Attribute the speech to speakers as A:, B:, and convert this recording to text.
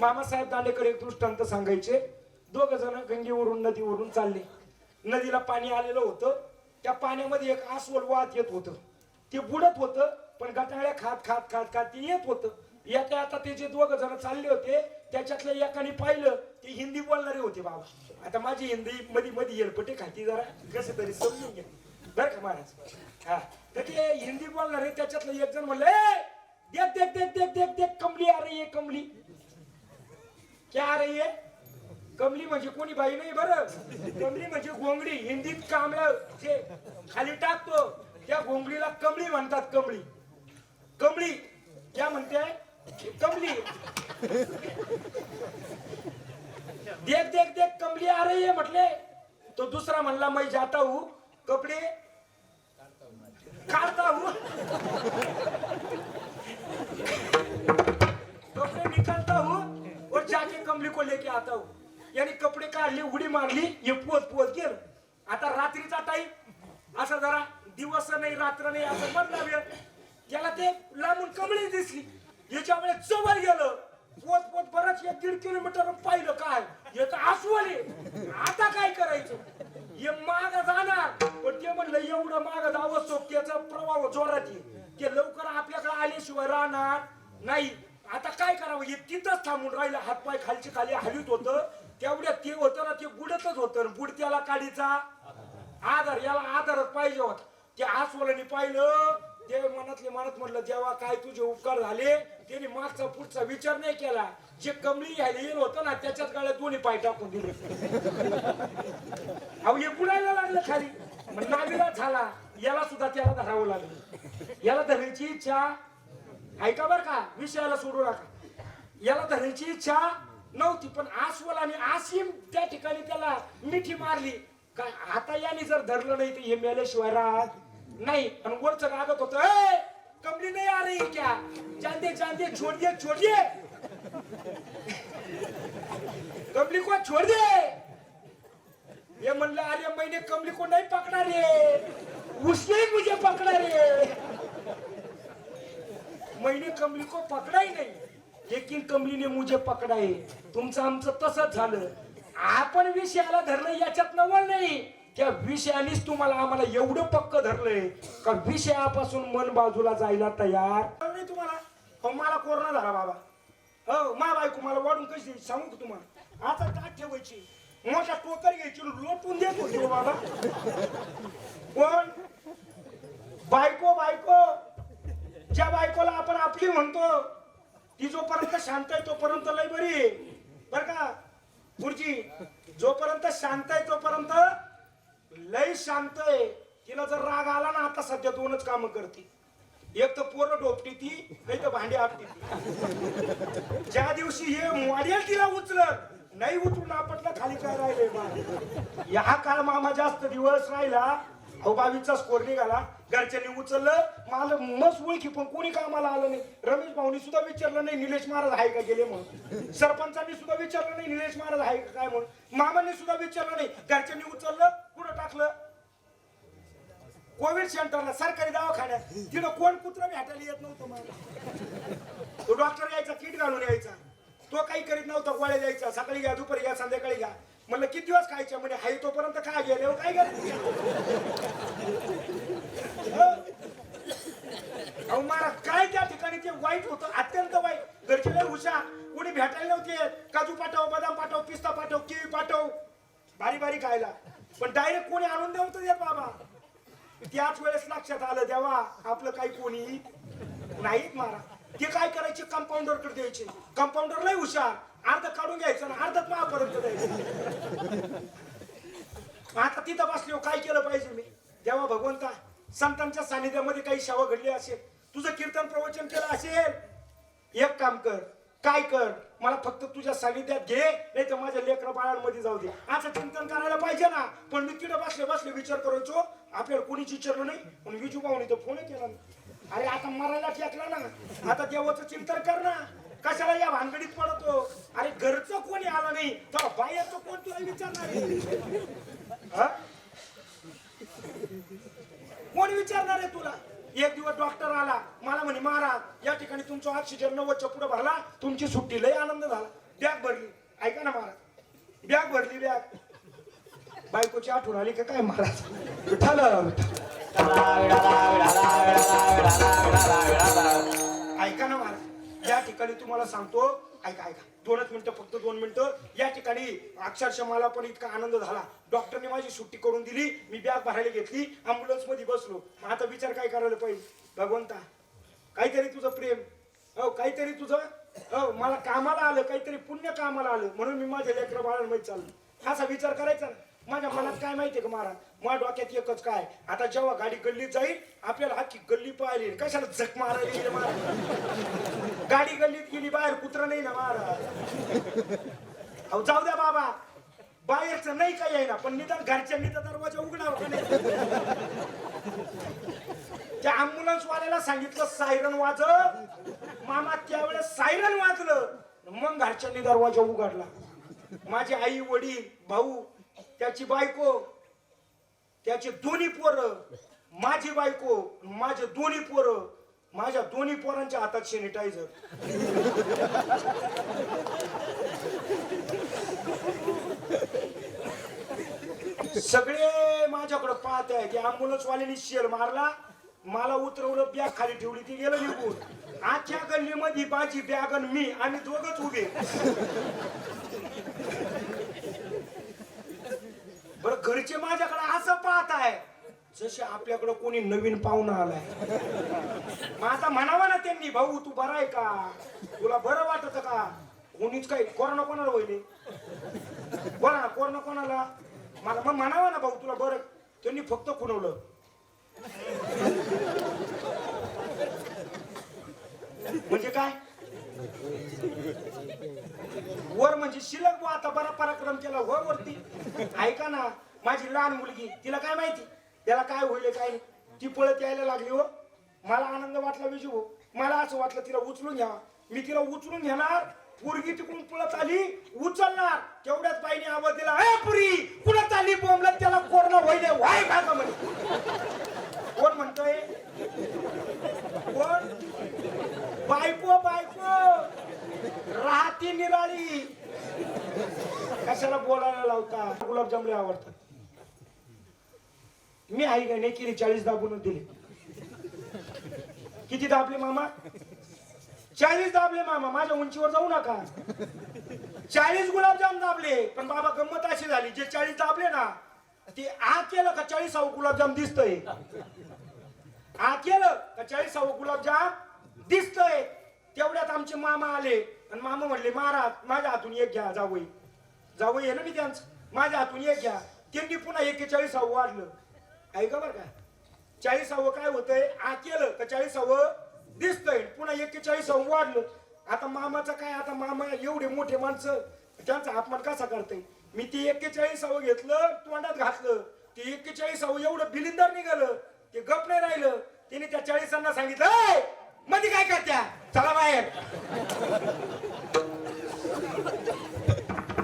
A: मामासाहेब दांडेकर एक दृष्टांत सांगायचे. दोघ जण गंगेवरून नदीवरून चालले. नदीला पाणी आलेलं होतं. त्या पाण्यामध्ये एक अस्वल वाहत येत होतं. ते बुडत होतं पण गटाळ्या खात खात खात खात ते येत होतं. येता आता ते जे दोघ जण चालले होते त्याच्यातल्या एकाने पाहिलं ते हिंदी बोलणारे होते बाबा. आता माझी हिंदी मध्ये मध्ये येलपटे खाती जरा कसं तरी समजून घ्या. बरं का महाराज? हा. तर ते हिंदी बोलणारे त्याच्यातलं एक जण म्हणलं देख देख देख देख देख देख कमली अरे ये कमली. क्या आ रही है? कमली म्हणजे कोणी बाई नाही बरं? कमली म्हणजे घोंगडी हिंदीत कांबळ जे खाली टाकतो त्या घोंगडीला कमळी म्हणतात कमळी. कमळी क्या म्हणते? कमली. देख देख देख कमली आ रही है म्हटले. तो दुसरा म्हणला मैं जाता हूं. कपडे काढता हूं. कपड़े निकालता हूँ. और जाके कमली को लेके आता हूँ। यानी कपडे काढले उडी मारली हे पोत पोत गेलं. आता रात्रीचा टाईम असा जरा दिवस नाही रात्र नाही असं म्हणला वेळ त्याला ते लांबून कमळी दिसली. याच्या वेळेस जवळ गेलं. पोत पोत बरंच एक दीड किलोमीटर पाहिलं काय? हे तर आसवले आता काय करायचं? हे माग जाणार. पण ते म्हणलं एवढं माग जावं सोप त्याचा प्रभाव जोरात येईल. ते लवकर आपल्याकडे आल्याशिवाय राहणार नाही. आता काय करावं? हे तिथंच थांबून राहिलं हातपाय खालची खाली हलीत होतं. तेवढ्या ते होतं ना ते बुडतच होतं. बुडत्याला काडीचा आधार याला आधारच पाहिजे होता. ते आसवलाने पाहिलं ते मनातले मनात म्हटलं जेव्हा काय तुझे उपकार झाले? त्याने मागचा पुढचा विचार नाही केला. जे कमली घ्यायला येईल होतं ना त्याच्यात गाड्या दोन्ही पाय टाकून दिले. अहो हे बुडायला लागलं खाली. मग झाला. याला सुद्धा त्याला धरावं लागलं. याला धरायची इच्छा ऐका बर का विषयाला सोडू नका. याला धरायची इच्छा नव्हती पण आसवल आणि आसिम त्या ठिकाणी त्याला मिठी मारली. काय आता याने जर धरलं नाही तर हे मेल्याशिवाय राहत नाही. आणि वरच रागत होत कमली नाही आ रही क्या? चांदे चांदे छोड़ दे छोड़ दे कमली को छोड़ दे हे म्हणलं अरे महिने कमली को नाही पकडणार रे उसने ही मुझे पकड़ा रे मैंने कमली को पकड़ा ही नहीं। लेकिन कमलीने मुझे पकडाय तुमचं आमचं तसंच झालं। आपण विषयाला धरलं याच्यात नवल नाही. त्या विषयानेच तुम्हाला आम्हाला एवढं पक्क धरलंय का विषयापासून मन बाजूला जायला तयार? नाही तुम्हाला? अहो मला कोरोना झाला बाबा. हो मा बायको मला वाढून कशी सांगू का तुम्हाला? आता ताट ठेवायची. मोठा टोकर घ्यायची लोटून देत होती हो बाबा. कोण? बायको बायको. ज्या बायकोला आपण आपली म्हणतो ती जोपर्यंत शांत आहे तोपर्यंत लय बरी. आहे. बर का? गुरुजी जोपर्यंत शांत आहे तोपर्यंत लय शांत आहे. तिला जर राग आला ना आता सध्या दोनच कामं करते. एक तर पोरं डोपटी ती नाही तर भांडी आपटी ती. ज्या दिवशी हे वाढेल तिला उचलत नाही उचलून आपटलं खाली काय राहिले बा? या काळ मामा जास्त दिवस राहिला अहो बावीसचा स्कोर निघाला. घरच्यांनी उचललं. मला मस्त ओळखी पण कोणी कामाला आलं नाही. रमेश भाऊनी सुद्धा विचारलं नाही निलेश महाराज आहे का गेले म्हणून. सरपंचांनी सुद्धा विचारलं नाही निलेश महाराज आहे का काय म्हणून. मामांनी सुद्धा विचारलं नाही. घरच्यांनी उचललं कुठं टाकलं? कोविड सेंटरला सरकारी दवाखान्यात. तिथं कोण कुत्र भेटायला येत नव्हतं मला. तो डॉक्टर यायचा किट घालून यायचा. तो काही करीत नव्हता गोळ्या द्यायचा. सकाळी घ्या दुपारी घ्या संध्याकाळी घ्या. म्हणलं किती दिवस खायच्या म्हणजे हाय तोपर्यंत हो? काय गेले काय करायचं अहो महाराज काय त्या ठिकाणी ते वाईट होतं? अत्यंत वाईट. घरचे लय हुशार. कोणी भेटायला नव्हते काजू पाठव बदाम पाठव पिस्ता पाठव केळी पाठव. बारी बारी खायला. पण डायरेक्ट कोणी आणून नव्हतं देत बाबा. त्याच वेळेस लक्षात आलं देवा आपलं काही कोणी नाहीत मारा. ते काय करायचे? कंपाऊंडरकडे द्यायचे. कंपाऊंडर लय हुशार. अर्ध काढून घ्यायचं आणि अर्धच महापर्यंत द्यायचं. आता तिथं बसलो काय केलं पाहिजे मी? देवा भगवंता संतांच्या सानिध्यामध्ये काही शव घडली असेल. तुझं कीर्तन प्रवचन केलं असेल. एक काम कर. काय कर? मला फक्त तुझ्या सानिध्यात घे नाही तर माझ्या लेकर बाळांमध्ये जाऊ दे. असं चिंतन करायला पाहिजे ना. पण मी तिथं बसले बसले विचार करायचो. आपल्याला कोणीच विचारलं नाही. पण विजू भाऊनी तर फोन केला अरे आता मरायला टेकला ना. आता देवाचं चिंतन कर ना. कशाला या भानगडीत पडतो? अरे घरचं कोणी आलं नाही. तर बाहेरचं कोण तुला विचारणार आहे? हा? कोण विचारणार आहे तुला? एक दिवस डॉक्टर आला मला म्हणे महाराज या ठिकाणी तुमचा ऑक्सिजन नव्वदच्या पुढे भरला तुमची सुट्टी लय आनंद झाला. बॅग भरली. ऐका ना महाराज बॅग भरली बॅग बायकोची आठवण आली का काय महाराज? विठाल ऐका ना महाराज या ठिकाणी तुम्हाला सांगतो ऐका ऐका. दोनच मिनिटं फक्त दोन मिनिटं. या ठिकाणी अक्षरशः मला पण इतका आनंद झाला. डॉक्टरने माझी सुट्टी करून दिली. मी बॅग भरायला घेतली. अँब्युलन्समध्ये बसलो. मग आता विचार काय करायला पाहिजे? भगवंता काहीतरी तुझं प्रेम. हो काहीतरी तुझं हो मला कामाला आलं काहीतरी पुण्य कामाला आलं. म्हणून मी माझ्या लेकरं बाळांमध्ये चाललो. असा विचार करायचा ना. माझ्या मनात काय माहितीये का महाराज? माझ्या डोक्यात एकच काय? आता जेव्हा गाडी गल्लीत जाईल आपल्याला अख्खी गल्ली पाहिली कशाला झक मारायला महाराज? गाडी गल्लीत गेली बाहेर कुत्र नाही ना महाराज अहो जाऊ द्या बाबा. बाहेरचं नाही काही आहे ना पण निदान घरच्यांनी तर दरवाजा उघडावा का नाही त्या अम्ब्युलन्स वाल्याला सांगितलं सायरन वाजत मामा त्यावेळेस सायरन वाजलं. मग घरच्यांनी दरवाजा उघडला. माझे आई वडील भाऊ त्याची बायको त्याचे दोन्ही पोरं माझी बायको माझे दोन्ही पोरं माझ्या दोन्ही पोरांच्या हातात सॅनिटायझर सगळे माझ्याकडे पाहत आहे की अँब्युलन्स वाल्याने शेल मारला मला उतरवलं बॅग खाली ठेवली ती गेलं निघून. आजच्या गल्लीमध्ये माझी बॅग आणि मी आम्ही दोघच उभे. बरं घरचे माझ्याकडे असं पाहत आहे जसे आपल्याकडे कोणी नवीन पाहुणा आलाय. मग आता म्हणावा ना त्यांनी भाऊ तू बरा आहे का? तुला बरं वाटत का? कोणीच काही कोरोना कोणाला होईल? बोला ना कोरोना कोणाला? मला मग म्हणावा ना भाऊ तुला बरं. त्यांनी फक्त खुणवलं. म्हणजे काय? वर म्हणजे शिलक आता बरा पराक्रम केला वर वरती. ऐका ना माझी लहान मुलगी तिला काय माहिती? त्याला काय होईल काय ती पळत यायला लागली हो. मला आनंद वाटला विजू. मला असं वाटलं तिला उचलून घ्यावा. मी तिला उचलून घेणार. पोरगी तिकडून पळत आली उचलणार. तेवढ्याच बाईने आवाज दिला अय पुरी पुढे आली बोंबलत? त्याला कोरोना होईल वाय भागा म्हणे कोण म्हणतोय? कोण? बायको बायको. राहती निराळी. कशाला बोलायला लावता? गुलाबजामले आवडतात. मी आई का नाही केली चाळीस दाबून दिले. किती दाबले मामा? चाळीस दाबले मामा माझ्या उंचीवर जाऊ नका. चाळीस गुलाबजाम दाबले पण बाबा गंमत अशी झाली जे चाळीस दाबले ना ते आ केलं का चाळीसावं गुलाबजाम दिसतंय? आ केलं का चाळीसावं गुलाबजाम दिसतंय? तेवढ्यात आमचे मामा आले आणि मामा म्हणले महाराज माझ्या हातून एक घ्या जावई जावई आहे ना मी त्यांचं. माझ्या हातून एक घ्या. त्यांनी पुन्हा एकेचाळीसावं वाढलं ऐका बरं का? चाळीसावं काय होतंय? आ केलं तर चाळीसावं? दिसतंय. पुन्हा एक्केचाळीसावं वाढलं. आता मामाचं काय? आता मामा एवढे मोठे माणसं त्यांचा अपमान कसा करताय? मी ते एक्केचाळीसावं घेतलं तोंडात घातलं. ते एक्केचाळीसावं एवढं बिलिंदर निघालं. ते गप नाही राहिलं. तिने त्या चाळीसांना सांगितलं मध्ये काय करत्या? चला बाहेर.